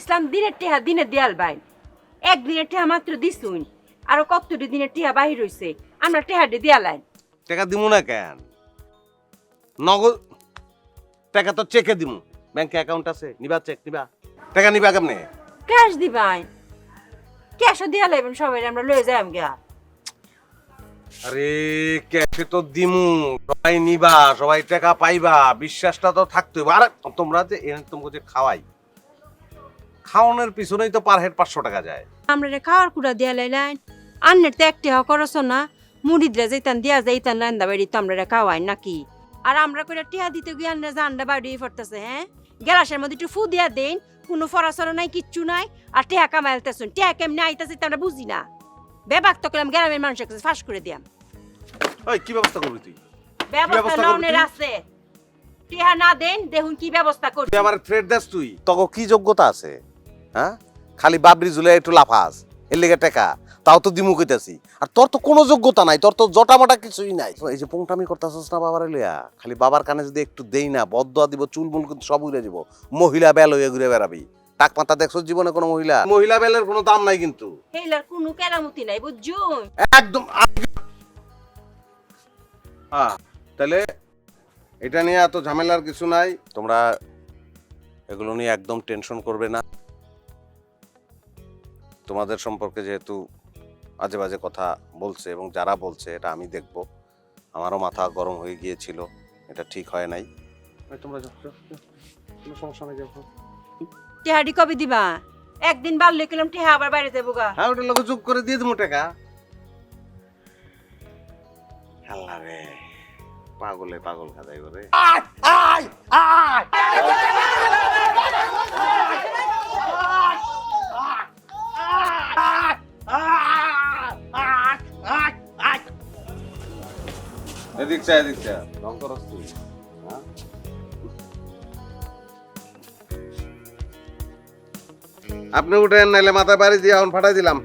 কইছিলাম দিনের টিহা দিনে দেয়াল বাইন একদিনের টিহা মাত্র দিছুন আরও কতটি দিনের টিহা বাহির হইছে আমরা টিহাটি দেয়ালাইন টাকা দিমু না কেন? নগদ টাকা তো চেকে দিমু। ব্যাংকে অ্যাকাউন্ট আছে নিবা চেক নিবা। টাকা নিবা কেমনে? ক্যাশ দিবাইন ক্যাশও দেয়া লাইবেন সবাই আমরা লয়ে যাই গা আরে ক্যাশে তো দিমু সবাই নিবা সবাই টাকা পাইবা বিশ্বাসটা তো থাকতে আর তোমরা যে এনে তোমাকে যে খাওয়াই। খাওয়ানোর পিছনেই তো পার হেড পাঁচশো টাকা যায়। আমরা রে খাওয়ার কুড়া দেয়া লাইলাইন আন্নের তো একটি হওয়া করছ না। মুড়িদরা যাইতান দিয়া যাইতান লান্দা বাড়ি তো আমরা রে খাওয়াই নাকি। আর আমরা কইরা টিহা দিতে গিয়ে আন্না জান্ডা বাড়ি পড়তেছে হ্যাঁ? গ্যালাসের মধ্যে একটু ফু দিয়া দেন। কোনো ফরাসর নাই কিচ্ছু নাই। আর টিহা কামাইতেছুন টিহা কেমনে আইতাছে তা আমরা বুঝি না। বেবাক তো করলাম গ্রামের মানুষের কাছে ফাঁস করে দিয়াম। ওই কি ব্যবস্থা করবি তুই? ব্যবস্থা করবি আছে। টিহা না দেন দেখুন কি ব্যবস্থা তুই আমার থ্রেড দেস তুই। তখন কি যোগ্যতা আছে? হ্যাঁ? খালি বাবরি জুলে একটু লাফাস এর লেগে টাকা। তাও তো দিমু কইতাছি। আর তোর তো কোনো যোগ্যতা নাই তোর তো জটামটা কিছুই নাই। এই যে পোংটামি করতাছস না বাবার লিয়া খালি বাবার কানে যদি একটু দেই না বদয়া দিব চুলমুল কিন্তু সব উড়ে দিব। মহিলা বেল হয়ে ঘুরে বেড়াবি। টাক মাথা দেখছ জীবনে কোনো মহিলা? মহিলা বেলের কোনো দাম নাই কিন্তু। হেলার কোনো কেরামতি নাই বুঝছুন একদম হ্যাঁ তাহলে এটা নিয়ে এত ঝামেলার কিছু নাই। তোমরা এগুলো নিয়ে একদম টেনশন করবে না। তোমাদের সম্পর্কে যেহেতু আজে বাজে কথা বলছে এবং যারা বলছে এটা আমি দেখব। আমারও মাথা গরম হয়ে গিয়েছিল এটা ঠিক হয় নাই। তোমরা। কোনো সমস্যা নেই যাও। টিহাডি কবে দিবা? একদিন বাড়লে কিলাম টিহা আবার বাইরে যাব গা। হ্যাঁ ওটা লোক যোগ করে দিয়ে দেবো টাকা। আল্লাহ রে পাগলে পাগল খাদাই করে এদিক চা এদিক চা। রং তুই। হ্যাঁ? আপনি উঠেন, নাইলে মাথা বাড়ি দিয়ে এখন ফাটাই দিলাম।